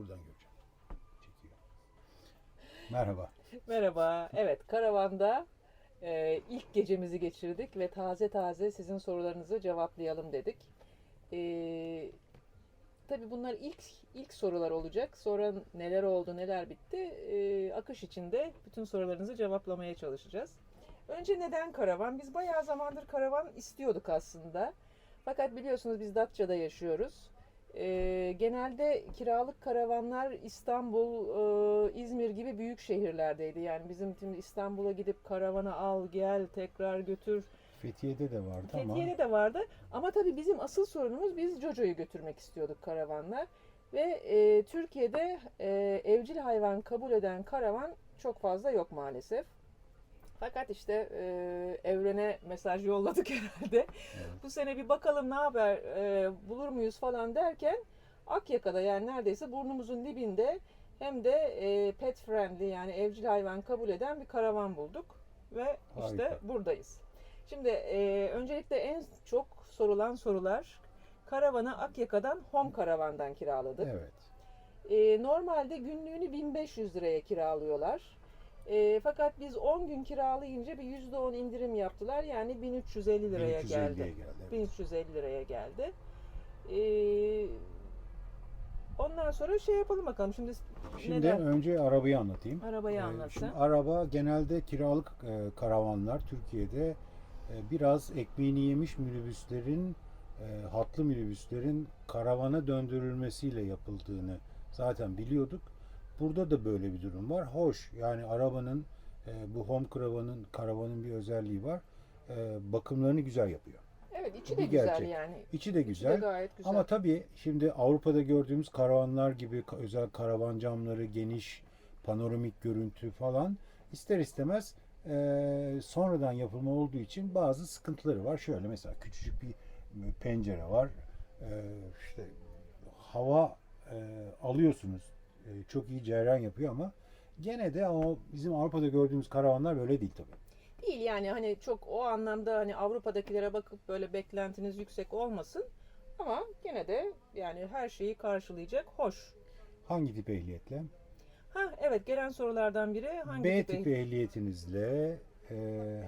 Buradan göreceğim. Çekiyor. Merhaba. Merhaba. Evet, karavanda e, ilk gecemizi geçirdik ve taze taze sizin sorularınızı cevaplayalım dedik. E, tabii bunlar ilk ilk sorular olacak. Sonra neler oldu, neler bitti. E, akış içinde bütün sorularınızı cevaplamaya çalışacağız. Önce neden karavan? Biz bayağı zamandır karavan istiyorduk aslında. Fakat biliyorsunuz biz Datça'da yaşıyoruz. Ee, genelde kiralık karavanlar İstanbul, e, İzmir gibi büyük şehirlerdeydi. Yani bizim şimdi İstanbul'a gidip karavana al, gel, tekrar götür. Fethiye'de de vardı ama Fethiye'de de vardı. Ama tabii bizim asıl sorunumuz biz Jojo'yu götürmek istiyorduk karavanla. Ve e, Türkiye'de e, evcil hayvan kabul eden karavan çok fazla yok maalesef. Fakat işte e, evrene mesaj yolladık herhalde. Evet. Bu sene bir bakalım ne haber e, bulur muyuz falan derken Akyaka'da yani neredeyse burnumuzun dibinde hem de e, pet friendly yani evcil hayvan kabul eden bir karavan bulduk ve işte Harika. buradayız. Şimdi e, öncelikle en çok sorulan sorular karavanı Akyaka'dan Home Karavan'dan kiraladık. evet. E, normalde günlüğünü 1500 liraya kiralıyorlar. E, fakat biz 10 gün kiralayınca bir %10 indirim yaptılar. Yani 1350 liraya 1350'ye geldi. geldi. evet. 1350 liraya geldi. E, ondan sonra şey yapalım bakalım. Şimdi, Şimdi neden? önce arabayı anlatayım. Arabayı Ee, anlatsın. Şimdi araba genelde kiralık e, karavanlar Türkiye'de e, biraz ekmeğini yemiş minibüslerin e, hatlı minibüslerin karavana döndürülmesiyle yapıldığını zaten biliyorduk. Burada da böyle bir durum var. Hoş yani arabanın e, bu home karavanın karavanın bir özelliği var. E, bakımlarını güzel yapıyor. Evet içi bir de güzel gerçek. yani. İçi de İçi de güzel. gayet güzel. Ama tabii şimdi Avrupa'da gördüğümüz karavanlar gibi özel karavan camları, geniş panoramik görüntü falan ister istemez e, sonradan yapılma olduğu için bazı sıkıntıları var. Şöyle mesela küçücük bir pencere var. E, işte hava e, alıyorsunuz. E, çok iyi cereyan yapıyor ama gene de o bizim Avrupa'da gördüğümüz karavanlar böyle değil tabii. Değil yani hani çok o anlamda hani Avrupa'dakilere bakıp böyle beklentiniz yüksek olmasın. Ama gene de yani her şeyi karşılayacak. Hoş. Hangi tip ehliyetle? Ha evet gelen sorulardan biri hangi B tip tipi ehliyetinizle e,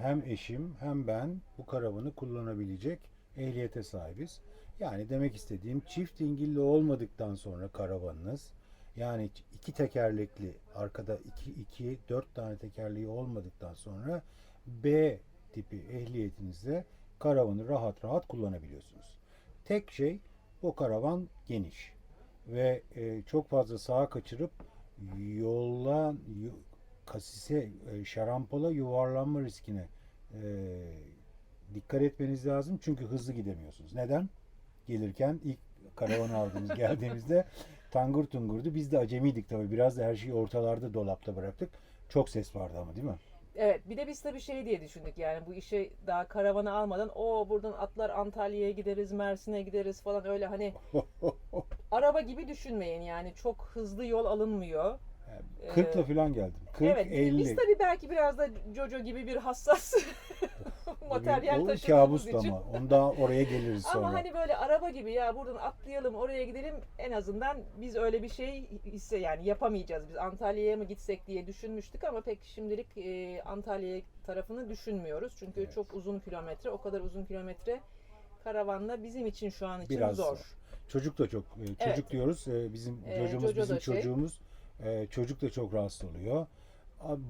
hem eşim hem ben bu karavanı kullanabilecek ehliyete sahibiz. Yani demek istediğim çift dingilli olmadıktan sonra karavanınız yani iki tekerlekli arkada iki, iki dört tane tekerleği olmadıktan sonra B tipi ehliyetinizle karavanı rahat rahat kullanabiliyorsunuz. Tek şey o karavan geniş ve e, çok fazla sağa kaçırıp yolla kasise e, şarampala yuvarlanma riskine e, dikkat etmeniz lazım çünkü hızlı gidemiyorsunuz. Neden? Gelirken ilk karavanı aldığımız geldiğimizde tangır tungurdu. Biz de acemiydik tabii. Biraz da her şeyi ortalarda dolapta bıraktık. Çok ses vardı ama değil mi? Evet bir de biz tabii şey diye düşündük yani bu işe daha karavanı almadan o buradan atlar Antalya'ya gideriz Mersin'e gideriz falan öyle hani araba gibi düşünmeyin yani çok hızlı yol alınmıyor. 40'la Ee, falan geldim. 40 evet 50. biz tabii belki biraz da Jojo gibi bir hassas materyal o taşıdığımız kabus için. ama. Ondan oraya geliriz sonra. Ama hani böyle araba gibi ya buradan atlayalım oraya gidelim en azından biz öyle bir şey hisse yani yapamayacağız biz Antalya'ya mı gitsek diye düşünmüştük ama pek şimdilik e, Antalya tarafını düşünmüyoruz çünkü Evet. çok uzun kilometre o kadar uzun kilometre karavanla bizim için şu an için Biraz zor. Çocuk da çok e, çocuk Evet. diyoruz. E, Bizim Ee, çocuğumuz Jojo bizim şey. çocuğumuz. E, Çocuk da çok rahatsız oluyor.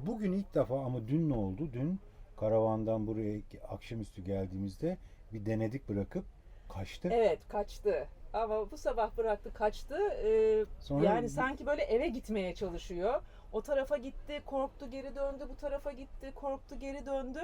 Bugün ilk defa ama dün ne oldu? Dün karavandan buraya akşamüstü geldiğimizde bir denedik bırakıp kaçtı. Evet kaçtı ama bu sabah bıraktı kaçtı Ee, Sonra yani sanki böyle eve gitmeye çalışıyor. O tarafa gitti, korktu, geri döndü. Bu tarafa gitti, korktu, geri döndü.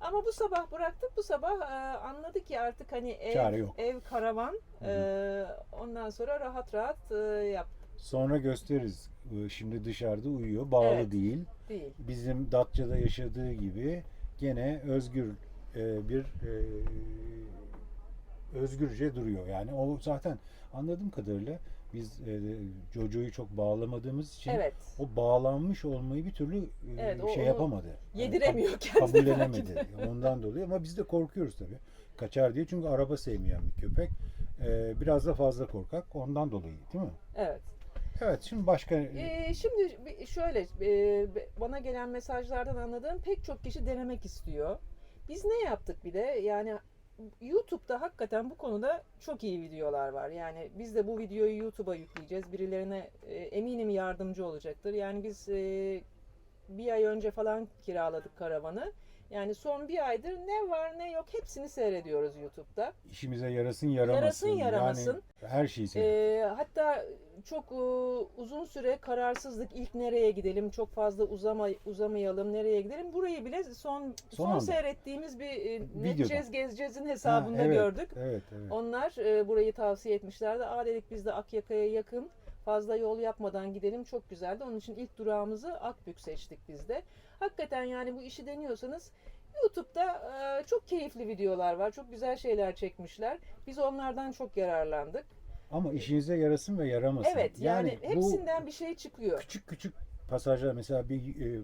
Ama bu sabah bıraktık. Bu sabah e, anladı ki artık hani ev, ev karavan. Hı hı. E, ondan sonra rahat rahat e, yap. Sonra gösteririz. E, Şimdi dışarıda uyuyor. Bağlı Evet. değil. Değil. Bizim Datça'da yaşadığı gibi gene özgür e, bir e, özgürce duruyor. Yani o zaten anladığım kadarıyla biz e, Jojo'yu çok bağlamadığımız için Evet. o bağlanmış olmayı bir türlü e, Evet, o- şey yapamadı. Yediremiyor kendine belki Kabullenemedi. Ondan dolayı ama biz de korkuyoruz tabii. Kaçar diye çünkü araba sevmeyen bir köpek. E, biraz da fazla korkak. Ondan dolayı değil mi? Evet. Evet şimdi başka Ee, şimdi şöyle e, bana gelen mesajlardan anladığım pek çok kişi denemek istiyor. Biz ne yaptık bir de yani YouTube'da hakikaten bu konuda çok iyi videolar var. Yani biz de bu videoyu YouTube'a yükleyeceğiz. Birilerine e, eminim yardımcı olacaktır. Yani biz e, bir ay önce falan kiraladık karavanı. Yani son bir aydır ne var ne yok hepsini seyrediyoruz YouTube'da. işimize yarasın yaramasın. Yarasın, yaramasın. Yani her şeyi seviyorum. Ee, hatta çok e, uzun süre kararsızlık ilk nereye gidelim çok fazla uzama, uzamayalım nereye gidelim burayı bile son son, anda. seyrettiğimiz bir e, Videoda. Neteceğiz Gezeceğiz'in hesabında Ha, evet, gördük. Evet, evet. Onlar e, burayı tavsiye etmişlerdi. Aa dedik biz de Akyaka'ya yakın fazla yol yapmadan gidelim çok güzeldi. Onun için ilk durağımızı Akbük seçtik biz de. Hakikaten yani bu işi deniyorsanız YouTube'da e, çok keyifli videolar var. Çok güzel şeyler çekmişler. Biz onlardan çok yararlandık. Ama işinize yarasın ve yaramasın. Evet yani, bu hepsinden bir şey çıkıyor. küçük küçük pasajlar mesela bir e,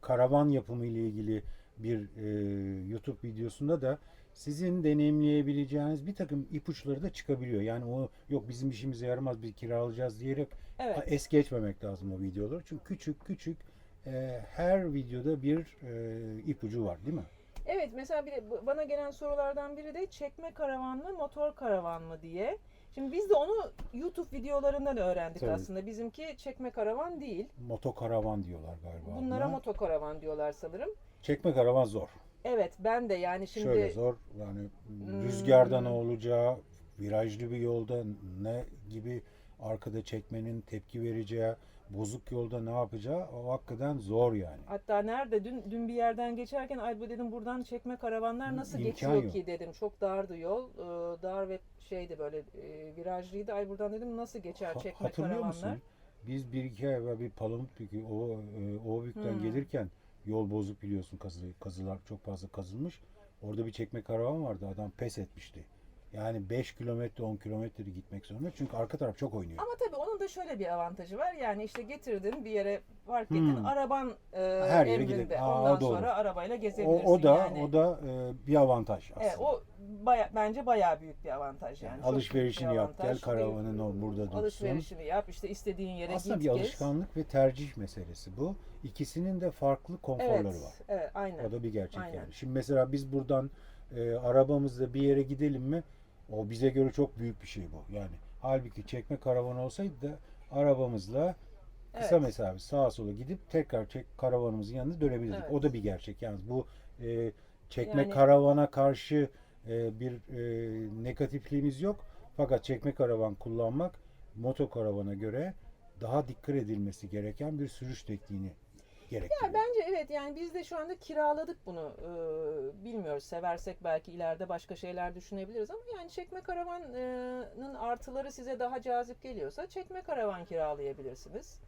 karavan yapımı ile ilgili bir e, YouTube videosunda da sizin deneyimleyebileceğiniz bir takım ipuçları da çıkabiliyor. Yani o yok bizim işimize yaramaz biz kiralayacağız diyerek Evet. es geçmemek lazım o videoları. Çünkü küçük küçük e, her videoda bir e, ipucu var değil mi? Evet mesela bir bana gelen sorulardan biri de çekme karavan mı motor karavan mı diye. Şimdi biz de onu YouTube videolarından öğrendik Tabii. aslında. Bizimki çekme karavan değil. Motokaravan diyorlar galiba. Bunlara buna. motokaravan diyorlar sanırım. Çekme karavan zor. Evet ben de yani şimdi Şöyle zor yani Hmm. rüzgarda ne olacağı, virajlı bir yolda ne gibi arkada çekmenin tepki vereceği, bozuk yolda ne yapacağı o hakikaten zor yani. hatta nerede dün dün bir yerden geçerken ay bu dedim buradan çekme karavanlar nasıl İmkan geçiyor yok. ki dedim. Çok dardı yol. Ee, dar ve şeydi böyle e, virajlıydı. Ay buradan dedim nasıl geçer Ha- çekme hatırlıyor karavanlar. musun? Biz bir iki ay evvel bir Palamutbükü, o, e, Ovabük'ten Hmm. gelirken yol bozuk biliyorsun kazı, kazılar çok fazla kazılmış. Orada bir çekme karavan vardı adam pes etmişti. Yani 5 kilometre 10 kilometre gitmek zorunda çünkü arka taraf çok oynuyor. Ama tabii onun da şöyle bir avantajı var. Yani işte getirdin bir yere park ettin. Hmm. Araban e, Her yere emrinde. gidip- Aa, Ondan o doğru. sonra arabayla O, gezebilirsin. o da yani. o da e, bir avantaj aslında. Evet, o baya, bence bayağı büyük bir avantaj yani. Yani Çok alışverişini bir yap, gel karavanın Bir- o burada dursun. Alışverişini yap, işte istediğin yere Aslında git bir gez. alışkanlık ve tercih meselesi bu. İkisinin de farklı konforları Evet, var. evet, aynen. O da bir gerçek Aynen. yani. Şimdi mesela biz buradan e, arabamızla bir yere gidelim mi? O bize göre çok büyük bir şey bu. Yani halbuki çekme karavan olsaydı da arabamızla kısa Evet. mesafe sağa sola gidip tekrar çek karavanımızın yanına dönebilirdik. Evet. O da bir gerçek. Yani bu e, çekme Yani- karavana karşı e, bir e, negatifliğimiz yok. Fakat çekme karavan kullanmak motokaravana göre daha dikkat edilmesi gereken bir sürüş tekniğini gerektiriyor. Ya bence evet yani biz de şu anda kiraladık bunu. Ee, bilmiyoruz seversek belki ileride başka şeyler düşünebiliriz ama yani çekme karavanın artıları size daha cazip geliyorsa çekme karavan kiralayabilirsiniz.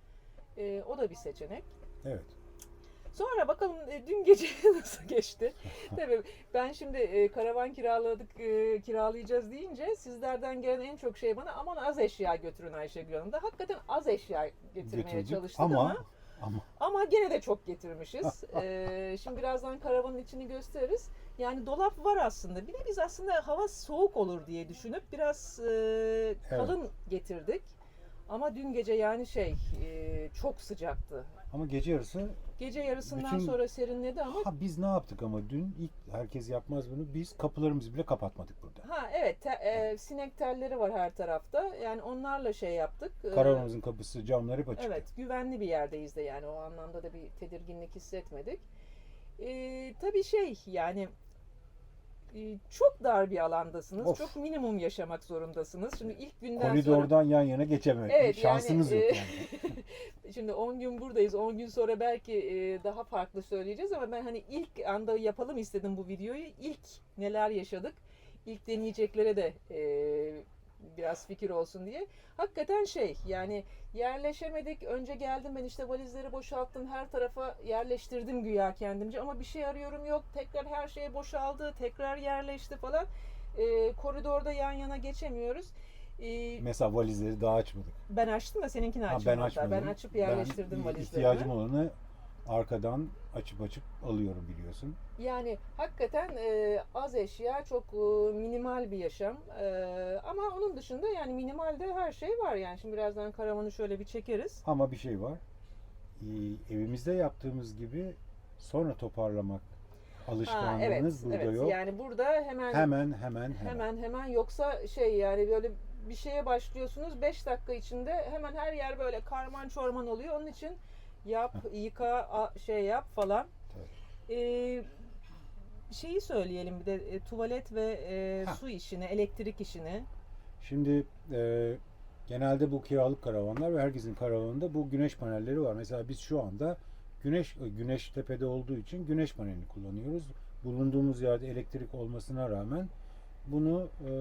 Ee, o da bir seçenek. Evet. Sonra bakalım e, dün gece nasıl geçti. Tabii ben şimdi e, karavan kiraladık, e, kiralayacağız deyince sizlerden gelen en çok şey bana aman az eşya götürün Ayşegül Hanım da. Hakikaten az eşya getirmeye Getirdik çalıştık ama ama ama ama gene de çok getirmişiz. Ee, şimdi birazdan karavanın içini gösteririz. Yani dolap var aslında. Bir de biz aslında hava soğuk olur diye düşünüp biraz e, kalın getirdik. Ama dün gece yani şey e, çok sıcaktı. ama gece yarısı Gece yarısından Bütün- sonra serinledi ama ha biz ne yaptık ama dün ilk herkes yapmaz bunu. Biz kapılarımızı bile kapatmadık burada. ha evet te- e, sinek telleri var her tarafta. Yani onlarla şey yaptık. Ee, Karavanımızın kapısı, camları hep açık. Evet, güvenli bir yerdeyiz de yani o anlamda da bir tedirginlik hissetmedik. Ee, tabii şey yani çok dar bir alandasınız. Of. Çok minimum yaşamak zorundasınız. Şimdi ilk günden sonra Koridordan yan yana geçememek. Evet, Şansınız yani, yok e, yani. şimdi 10 gün buradayız. 10 gün sonra belki e, daha farklı söyleyeceğiz ama ben hani ilk anda yapalım istedim bu videoyu. İlk neler yaşadık? İlk deneyeceklere de e, biraz fikir olsun diye. Hakikaten şey yani yerleşemedik. Önce geldim ben işte valizleri boşalttım. Her tarafa yerleştirdim güya kendimce ama bir şey arıyorum yok. Tekrar her şey boşaldı. Tekrar yerleşti falan. E, koridorda yan yana geçemiyoruz. E, Mesela valizleri daha açmadık. ben açtım da seninkini Ha, açmadım. ben hatta. Ben açıp yerleştirdim Ben valizlerimi. ihtiyacım olanı arkadan açıp açıp alıyorum biliyorsun. Yani hakikaten e, az eşya, çok e, minimal bir yaşam. E, ama onun dışında yani minimalde her şey var yani. Şimdi birazdan karavanı şöyle bir çekeriz. Ama bir şey var. Ee, Evimizde yaptığımız gibi sonra toparlamak Ha, alışkanlığınız evet, burada evet. yok. Yani burada hemen Hemen hemen hemen. hemen hemen yoksa şey yani böyle bir şeye başlıyorsunuz 5 dakika içinde hemen her yer böyle karman çorman oluyor. Onun için yap, yıka, a- şey yap falan. Ee, şeyi söyleyelim bir de e, tuvalet ve e, Ha. su işini, elektrik işini. Şimdi e, genelde bu kiralık karavanlar ve herkesin karavanında bu güneş panelleri var. Mesela biz şu anda güneş güneş tepede olduğu için güneş panelini kullanıyoruz. Bulunduğumuz yerde elektrik olmasına rağmen bunu e,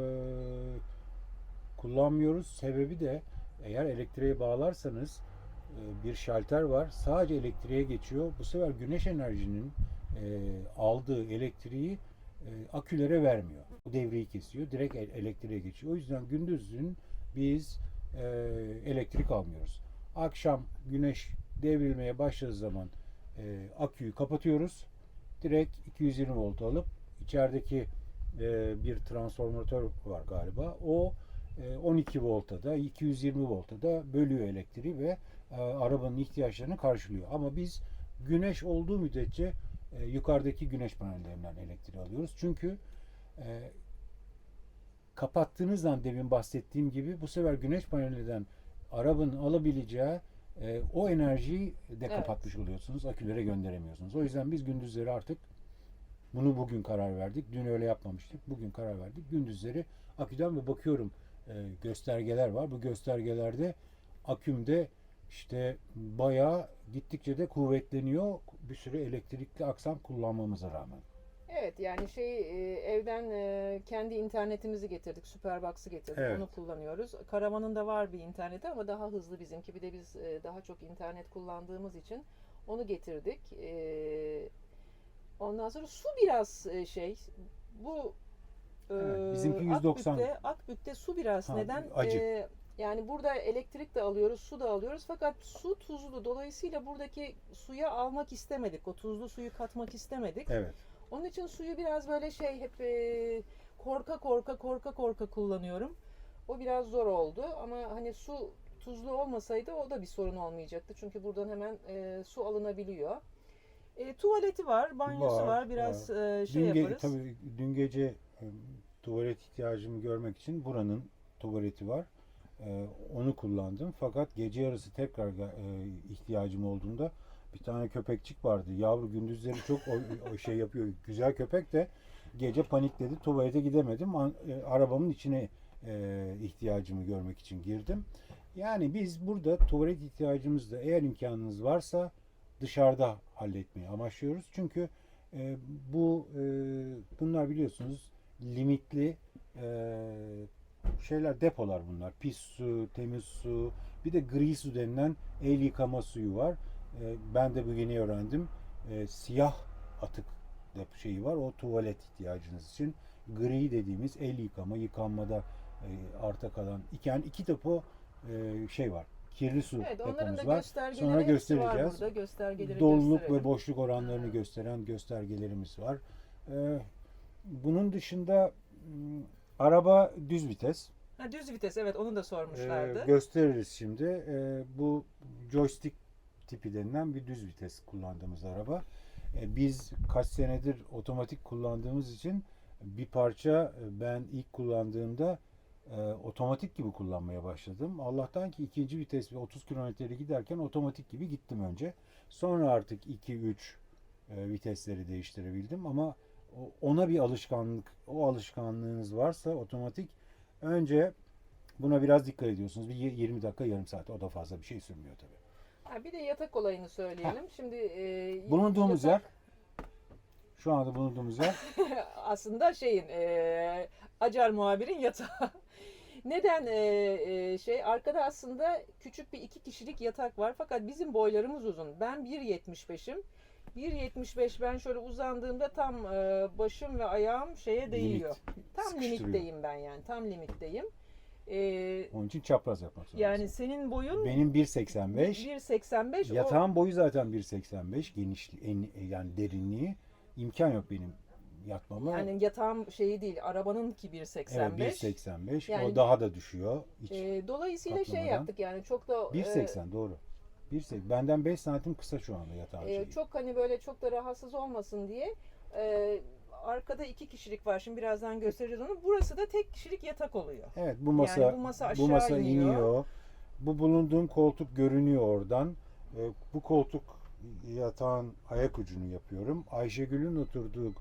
kullanmıyoruz. Sebebi de eğer elektriğe bağlarsanız e, bir şalter var. Sadece elektriğe geçiyor. Bu sefer güneş enerjinin e, aldığı elektriği e, akülere vermiyor. Devreyi kesiyor. Direkt el- elektriğe geçiyor. O yüzden gündüzün biz e, elektrik almıyoruz. Akşam güneş devrilmeye başladığı zaman e, aküyü kapatıyoruz. Direkt 220 volt alıp içerideki e, bir transformatör var galiba. O e, 12 volta da 220 volta da bölüyor elektriği ve e, arabanın ihtiyaçlarını karşılıyor. Ama biz güneş olduğu müddetçe e, yukarıdaki güneş panellerinden elektriği alıyoruz. Çünkü e, kapattığınız an demin bahsettiğim gibi bu sefer güneş panelinden arabanın alabileceği e, o enerjiyi de Evet. kapatmış oluyorsunuz. Akülere gönderemiyorsunuz. O yüzden biz gündüzleri artık bunu bugün karar verdik. Dün öyle yapmamıştık. Bugün karar verdik. Gündüzleri aküden ve bakıyorum e, göstergeler var. Bu göstergelerde akümde işte bayağı gittikçe de kuvvetleniyor. Bir sürü elektrikli aksam kullanmamıza rağmen. Evet yani şey evden e, kendi internetimizi getirdik. Superbox'ı getirdik. Evet. Onu kullanıyoruz. Karavanın da var bir interneti ama daha hızlı bizimki. Bir de biz e, daha çok internet kullandığımız için onu getirdik. Ondan sonra su biraz şey bu Evet, bizimki 190. Akbük'te, Akbük'te su biraz Ha, neden? acı. E, yani burada elektrik de alıyoruz, su da alıyoruz. Fakat su tuzlu. Dolayısıyla buradaki suya almak istemedik. O tuzlu suyu katmak istemedik. Evet. Onun için suyu biraz böyle şey hep e, korka korka korka korka kullanıyorum. O biraz zor oldu ama hani su tuzlu olmasaydı o da bir sorun olmayacaktı. Çünkü buradan hemen e, su alınabiliyor. E, tuvaleti var, banyosu var. Var, Biraz e, şey dün, yaparız. tabii dün gece e, tuvalet ihtiyacımı görmek için buranın tuvaleti var. E, onu kullandım. Fakat gece yarısı tekrar e, ihtiyacım olduğunda bir tane köpekçik vardı. Yavru gündüzleri çok o, o şey yapıyor. Güzel köpek de gece panikledi. Tuvalete gidemedim. E, arabamın içine e, ihtiyacımı görmek için girdim. Yani biz burada tuvalet ihtiyacımızda eğer imkanınız varsa dışarıda halletmeyi amaçlıyoruz. Çünkü e, bu e, bunlar biliyorsunuz limitli e, şeyler depolar bunlar. Pis su, temiz su, bir de gri su denilen el yıkama suyu var. E, ben de bu yeni öğrendim. E, siyah atık dep şeyi var. O tuvalet ihtiyacınız için. Gri dediğimiz el yıkama, yıkanmada e, arta kalan iki, yani iki depo e, şey var. Kirli su Evet, depomuz var. Sonra var göstereceğiz. Göstergeleri Doluluk gösterelim. ve boşluk oranlarını gösteren göstergelerimiz var. Ee, bunun dışında m, araba düz vites. Ha, düz vites evet onu da Ee, sormuşlardı. gösteririz şimdi. Ee, bu joystick tipi denilen bir düz vites kullandığımız araba. Ee, biz kaç senedir otomatik kullandığımız için bir parça e, ben ilk kullandığımda e, otomatik gibi kullanmaya başladım. Allah'tan ki ikinci vites ve 30 kilometreli giderken otomatik gibi gittim önce. Sonra artık 2-3 e, vitesleri değiştirebildim ama ona bir alışkanlık, o alışkanlığınız varsa otomatik önce buna biraz dikkat ediyorsunuz. Bir y- 20 dakika yarım saat o da fazla bir şey sürmüyor tabii. Ha, bir de yatak olayını söyleyelim. Şimdi e, Bulunduğumuz yer yatak- şu anda bulunduğumuz yer aslında şeyin e, Acar muhabirin yatağı. Neden e, e, şey arkada aslında küçük bir iki kişilik yatak var fakat bizim boylarımız uzun. Ben 1.75'im. 1.75 ben şöyle uzandığımda tam e, başım ve ayağım şeye değiyor. Tam Sıkıştırıyor. limitteyim ben yani. Tam limitteyim. Ee, Onun için çapraz yapmak zorundasın. yani senin boyun Benim 1.85. 1.85 o Yatağın boyu zaten 1.85. Genişliği, en, yani derinliği. imkan yok benim yatmama. yani yatağın şeyi değil arabanın ki 1.85. evet 1.85. Yani- o daha da düşüyor. Hiç Ee, dolayısıyla şey katlamadan. yaptık yani çok da e, 1.80 doğru. 1.80. Benden 5 santim kısa şu anda yatağın e, şeyi. çok hani böyle çok da rahatsız olmasın diye e, arkada iki kişilik var şimdi birazdan göstereceğiz onu. Burası da tek kişilik yatak oluyor. Evet bu masa Yani bu masa aşağı iniyor. iniyor. Bu bulunduğum koltuk görünüyor oradan. Ee, bu koltuk yatağın ayak ucunu yapıyorum. Ayşegül'ün oturduğu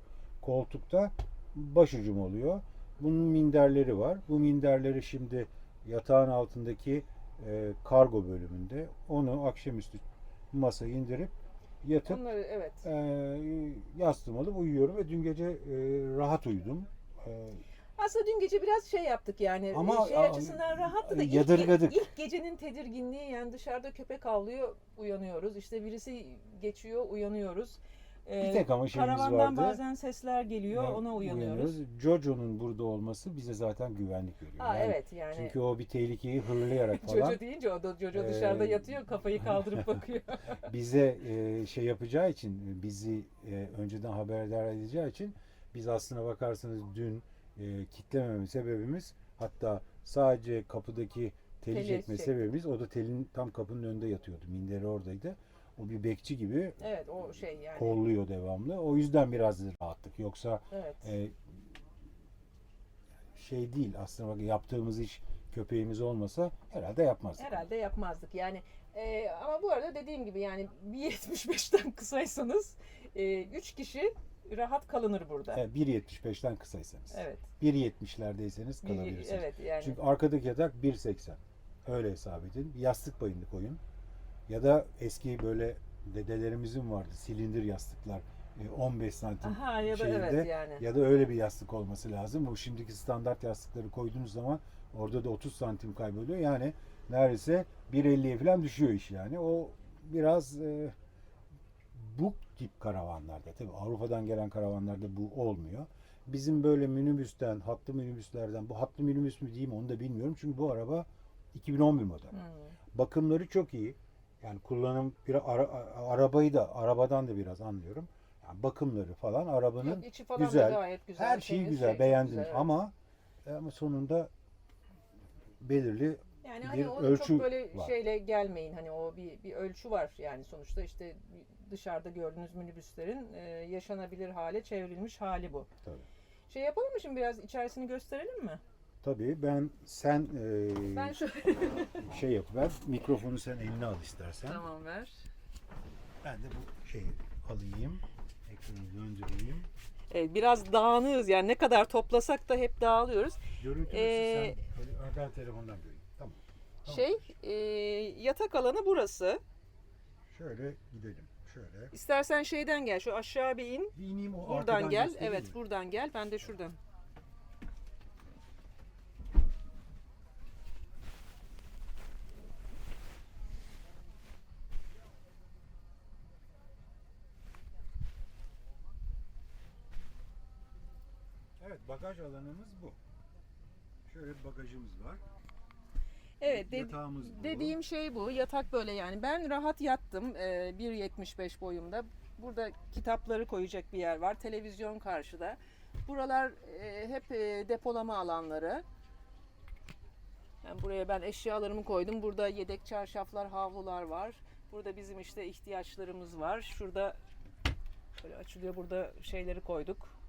koltukta başucum oluyor. Bunun minderleri var. Bu minderleri şimdi yatağın altındaki e, kargo bölümünde onu akşamüstü masaya indirip yatıp Bunları evet. e, yastığımı alıp uyuyorum ve dün gece e, rahat uyudum. E, Aslında dün gece biraz şey yaptık yani Ama, e, şey a- açısından rahattı da ilk, yadırgadık. ilk gecenin tedirginliği yani dışarıda köpek avlıyor uyanıyoruz. İşte birisi geçiyor uyanıyoruz. Ee, Bir tek ama şeyimiz Karavandan vardı. bazen sesler geliyor Ya, ona uyanıyoruz. Jojo'nun burada olması bize zaten güvenlik veriyor. Ha Yani evet yani. Çünkü o bir tehlikeyi hırlayarak falan Jojo deyince o da Jojo Ee, dışarıda yatıyor kafayı kaldırıp bakıyor. bize e, şey yapacağı için bizi e, önceden haberdar edeceği için biz aslına bakarsanız dün e, kitlememe sebebimiz hatta sadece kapıdaki teli Teli çekme çek. sebebimiz o da telin tam kapının önünde yatıyordu. Minderi oradaydı. O bir bekçi gibi evet o şey yani. kolluyor devamlı. O yüzden biraz rahattık. Yoksa Evet. e, şey değil aslında bak yaptığımız iş köpeğimiz olmasa herhalde yapmazdık. Herhalde yapmazdık. Yani e, ama bu arada dediğim gibi yani 1.75'ten kısaysanız 3 kişi rahat kalınır burada. Evet, 1.75'ten kısaysanız. Evet. 1.70'lerdeyseniz Bir- kalabilirsiniz. evet yani. Çünkü arkadaki yatak 1.80. Öyle hesap edin. Yastık payını koyun. Ya da eski böyle dedelerimizin vardı silindir yastıklar. e, 15 santim Aha ya da şeyinde. evet yani. Ya da öyle bir yastık olması lazım. Bu şimdiki standart yastıkları koyduğunuz zaman orada da 30 santim kayboluyor. Yani neredeyse 1.50'ye falan düşüyor iş yani. O biraz e, bu tip karavanlarda tabii Avrupa'dan gelen karavanlarda bu olmuyor. Bizim böyle minibüsten, hatlı minibüslerden, bu hatlı minibüs mü diyeyim onu da bilmiyorum. Çünkü bu araba 2011 model. Hmm. Bakımları çok iyi. Yani kullanım bir ara- arabayı da arabadan da biraz anlıyorum. Yani bakımları falan arabanın Yok, içi falan güzel. gayet güzel. her şeyi güzel, şey, beğendim güzel, evet. ama ama sonunda belirli yani bir hani onu ölçü çok böyle var. şeyle gelmeyin. Hani o bir bir ölçü var yani sonuçta işte dışarıda gördüğünüz minibüslerin e, yaşanabilir hale çevrilmiş hali bu. Tabii. Şey yapalım mı şimdi biraz içerisini gösterelim mi? Tabii ben sen e, Ben şu şey yap ver mikrofonu sen eline al istersen. Tamam ver. Ben de bu şeyi alayım. Ekranı döndüreyim. Evet, biraz dağınığız yani ne kadar toplasak da hep dağılıyoruz. Görüntüsü Ee, sen ben telefondan göreyim. Tamam. Tamam. Şey e, yatak alanı burası. Şöyle gidelim. Şöyle. İstersen şeyden gel şu aşağı bir in. Bir ineyim o Buradan arkadan gel. göstereyim Evet mi? buradan gel. Ben de şuradan. Evet bagaj alanımız bu. Şöyle bir bagajımız var. Evet de- Yatağımız bu. dediğim şey bu. Yatak böyle yani. Ben rahat yattım. Ee, 1.75 boyumda. Burada kitapları koyacak bir yer var. Televizyon karşıda. Buralar e, hep e, depolama alanları. Yani buraya ben eşyalarımı koydum. Burada yedek çarşaflar, havlular var. Burada bizim işte ihtiyaçlarımız var. Şurada böyle açılıyor. Burada şeyleri koyduk.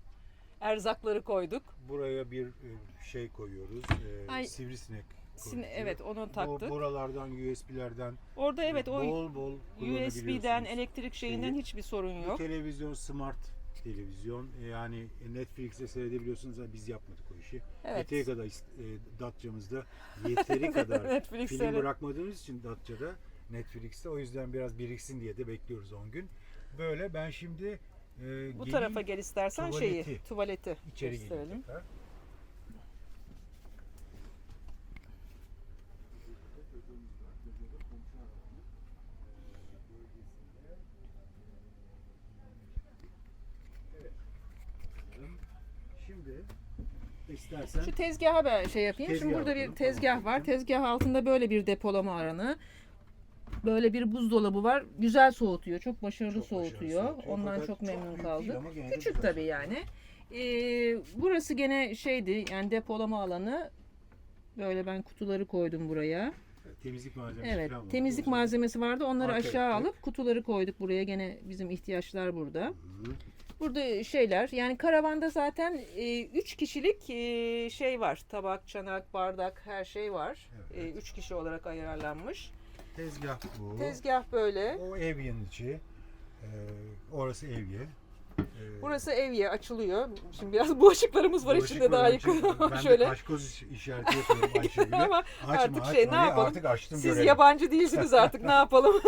Erzakları koyduk. Buraya bir e, şey koyuyoruz. e, Ay, sivrisinek Sin- evet onu Bu, taktık. buralardan USB'lerden Orada evet o bol bol USB'den elektrik şeyinden Şeyi. hiçbir sorun Bu yok. televizyon smart televizyon E, yani Netflix'te seyredebiliyorsunuz ama biz yapmadık o işi. Evet. Yeteri kadar e, Datça'mızda yeteri kadar film bırakmadığımız için Datça'da Netflix'te o yüzden biraz biriksin diye de bekliyoruz 10 gün. Böyle ben şimdi e, Bu geleyim, tarafa gel istersen şeyi, tuvaleti. tuvaleti içeri gösterelim. tekrar. Şimdi İstersen Şu tezgaha ben şey yapayım. Şimdi Tezgah burada bir bakalım. tezgah var. Tezgah altında böyle bir depolama alanı. Böyle bir buzdolabı var. Güzel soğutuyor. Çok başarılı Çok başarılı soğutuyor. soğutuyor. Ondan Fakat çok çok memnun değil kaldık. Küçük tabii yani. Ee, burası gene şeydi yani depolama alanı. Böyle ben kutuları koydum buraya. temizlik malzemesi Evet, falan var. temizlik Doğru malzemesi vardı. Onları Arkaya aşağı attık. alıp kutuları koyduk buraya. Gene bizim ihtiyaçlar burada. söylüyorsun. Burada şeyler yani karavanda zaten 3 kişilik e, şey var. Tabak, çanak, bardak her şey var. Evet. 3 kişi olarak ayarlanmış. Tezgah bu. Tezgah böyle. O evyenin içi. Ee, orası evye. Ee, Burası evye açılıyor. Şimdi biraz bulaşıklarımız var bulaşık içinde daha açık. Ben Şöyle. de kaşkoz iş- işareti yapıyorum Ayşegül'e. Ama Açma, artık şey, ne yapalım? Artık açtım Siz görelim. yabancı değilsiniz artık ne yapalım?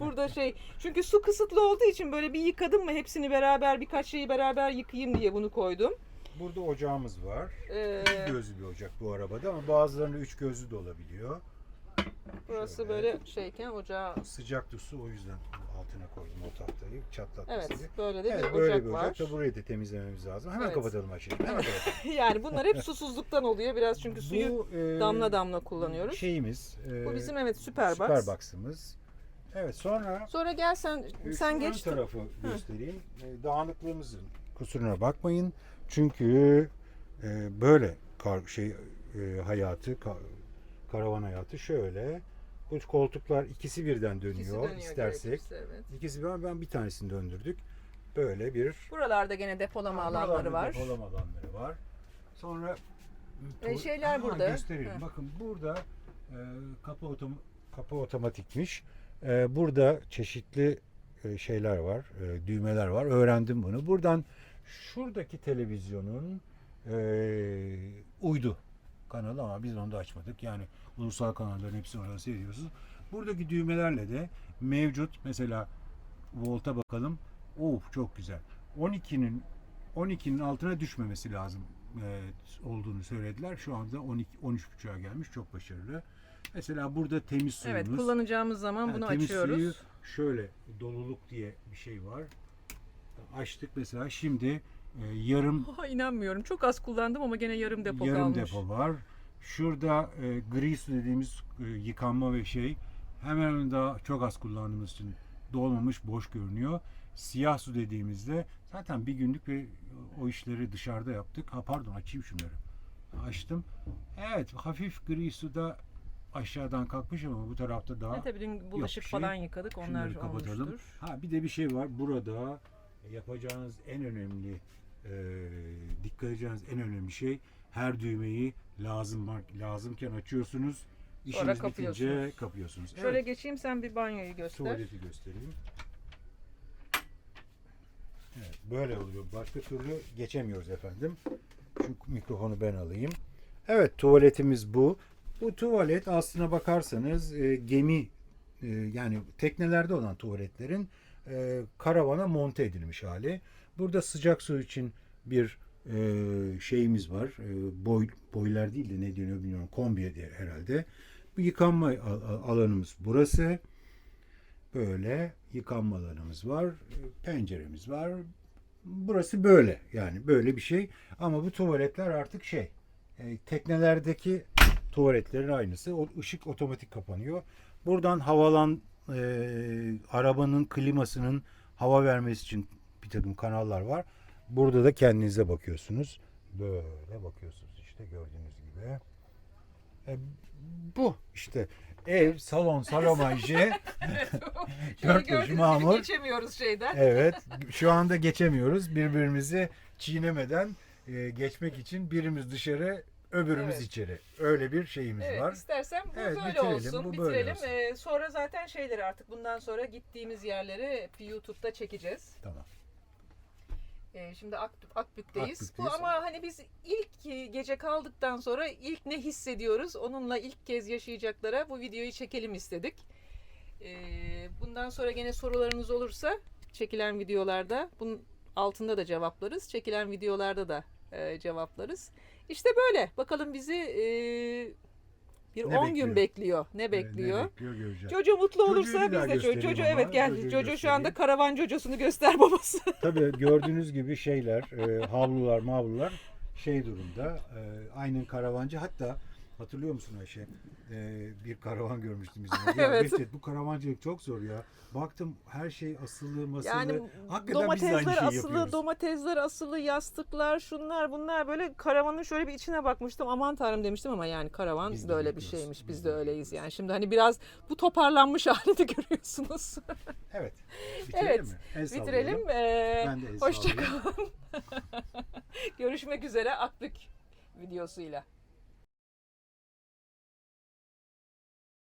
Burada şey çünkü su kısıtlı olduğu için böyle bir yıkadım mı hepsini beraber birkaç şeyi beraber yıkayayım diye bunu koydum. Burada ocağımız var. Ee, İki gözlü bir ocak bu arabada ama bazılarında üç gözlü de olabiliyor. Burası Şöyle. böyle şeyken ocağı Sıcaktı su o yüzden altına koydum o tahtayı çatlatmasın Evet diye. böyle de Evet bir böyle ocak bir var. ocak da burayı da temizlememiz lazım. Hemen Evet. kapatalım Ayşegül. Hemen kapatalım. yani bunlar hep susuzluktan oluyor biraz çünkü suyu e, damla damla kullanıyoruz. Şeyimiz. e, Bu bizim evet Superbox. Superbox'ımız. Evet sonra Sonra gel sen e, sen şu ön geç. tarafı göstereyim. E, Dağınıklığımızın kusuruna bakmayın. Çünkü e, böyle kar, şey e, hayatı ka- karavan hayatı şöyle. Bu koltuklar ikisi birden dönüyor, İkisi dönüyor istersek. gerekirse, evet. İkisi birden ben bir tanesini döndürdük. Böyle bir Buralarda gene depolama alanları Buralarda var. Depolama alanları var. Sonra E, şeyler burada. Göstereyim. Hı. Bakın burada e, kapı otom kapı otomatikmiş. E, burada çeşitli e, şeyler var, e, düğmeler var. Öğrendim bunu. Buradan şuradaki televizyonun e, uydu kanalı ama biz onu da açmadık. Yani ulusal kanalların hepsini orada seyrediyorsunuz. Buradaki düğmelerle de mevcut mesela volta bakalım. Of çok güzel. 12'nin 12'nin altına düşmemesi lazım e, olduğunu söylediler. Şu anda 12 13.5'a gelmiş. Çok başarılı. Mesela burada temiz suyumuz. Evet kullanacağımız zaman Ha, bunu temiz açıyoruz. suyu şöyle doluluk diye bir şey var. Açtık mesela şimdi e, yarım Oha, inanmıyorum. Çok az kullandım ama gene yarım depo yarım kalmış. depo var. Şurada e, gri su dediğimiz e, yıkanma ve şey hemen daha çok az kullandığımız için dolmamış boş görünüyor. Siyah su dediğimizde zaten bir günlük ve o işleri dışarıda yaptık. Ha pardon açayım şunları. Açtım. Evet hafif gri suda aşağıdan kalkmış ama bu tarafta daha Ha, tabii dün bulaşık şey. falan yıkadık. Onlar Şunları kapatalım. olmuştur. Ha bir de bir şey var. Burada yapacağınız en önemli e, dikkat edeceğiniz en önemli şey her düğmeyi lazım lazımken açıyorsunuz. İşiniz bitince kapıyorsunuz. kapıyorsunuz. Şöyle Evet. geçeyim sen bir banyoyu göster. Tuvaleti göstereyim. Evet, böyle oluyor. Başka türlü geçemiyoruz efendim. Şu mikrofonu ben alayım. Evet, tuvaletimiz bu. Bu tuvalet aslına bakarsanız e, gemi e, yani teknelerde olan tuvaletlerin e, karavana monte edilmiş hali. Burada sıcak su için bir e, şeyimiz var. E, boy boylar değil de ne deniyor bilmiyorum. Kombi diye herhalde. Bu yıkanma al- al- alanımız burası. Böyle yıkanma alanımız var. Penceremiz var. Burası böyle yani böyle bir şey. Ama bu tuvaletler artık şey e, teknelerdeki tuvaletlerin aynısı. O ışık otomatik kapanıyor. Buradan havalan e, arabanın klimasının hava vermesi için bir takım kanallar var. Burada da kendinize bakıyorsunuz. Böyle bakıyorsunuz işte gördüğünüz gibi. E, bu işte ev, salon. Şöyle Dört gibi mamur. geçemiyoruz şeyden. Evet. Şu anda geçemiyoruz. Birbirimizi çiğnemeden e, geçmek için birimiz dışarı, öbürümüz Evet. içeri. Öyle bir şeyimiz Evet var. istersen bu Evet, böyle bitirelim, olsun. bu böyle bitirelim. olsun. Ee, sonra zaten şeyleri artık bundan sonra gittiğimiz yerleri YouTube'da çekeceğiz. Tamam. Ee, şimdi Ak, Akbük'teyiz. Bu Akbük'teyiz. ama hani biz ilk gece kaldıktan sonra ilk ne hissediyoruz? Onunla ilk kez yaşayacaklara bu videoyu çekelim istedik. Ee, bundan sonra gene sorularınız olursa çekilen videolarda bunun altında da cevaplarız. Çekilen videolarda da e, cevaplarız. İşte böyle. Bakalım bizi e, bir Ne 10 gün bekliyor? Ne bekliyor? Ne bekliyor göreceğiz. Mutlu olursa bir biz de Jojo ama. evet geldi. Jojo'yu Jojo şu anda karavan Jojo'sunu göster babası. Tabii gördüğünüz gibi şeyler, e, havlular, mavlular şey durumda. E, aynen karavancı. Hatta hatırlıyor musun Ayşe? E, bir karavan görmüştüm bizim. Ya Evet. Behçet, bu karavancılık çok zor ya. Baktım her şey asılı masılı. Yani Hakikaten biz de aynı domatesler şeyi asılı, yapıyoruz. domatesler asılı, yastıklar, şunlar bunlar böyle karavanın şöyle bir içine bakmıştım. Aman tanrım demiştim ama yani karavan Biz böyle bir şeymiş. Biz, Biz de de öyleyiz yani. Şimdi hani biraz bu toparlanmış halini görüyorsunuz. Evet. Bitirelim Evet, mi? El. Bitirelim. Ee, Ben de el hoşça sallayayım. kalın. Görüşmek üzere Akbük videosuyla.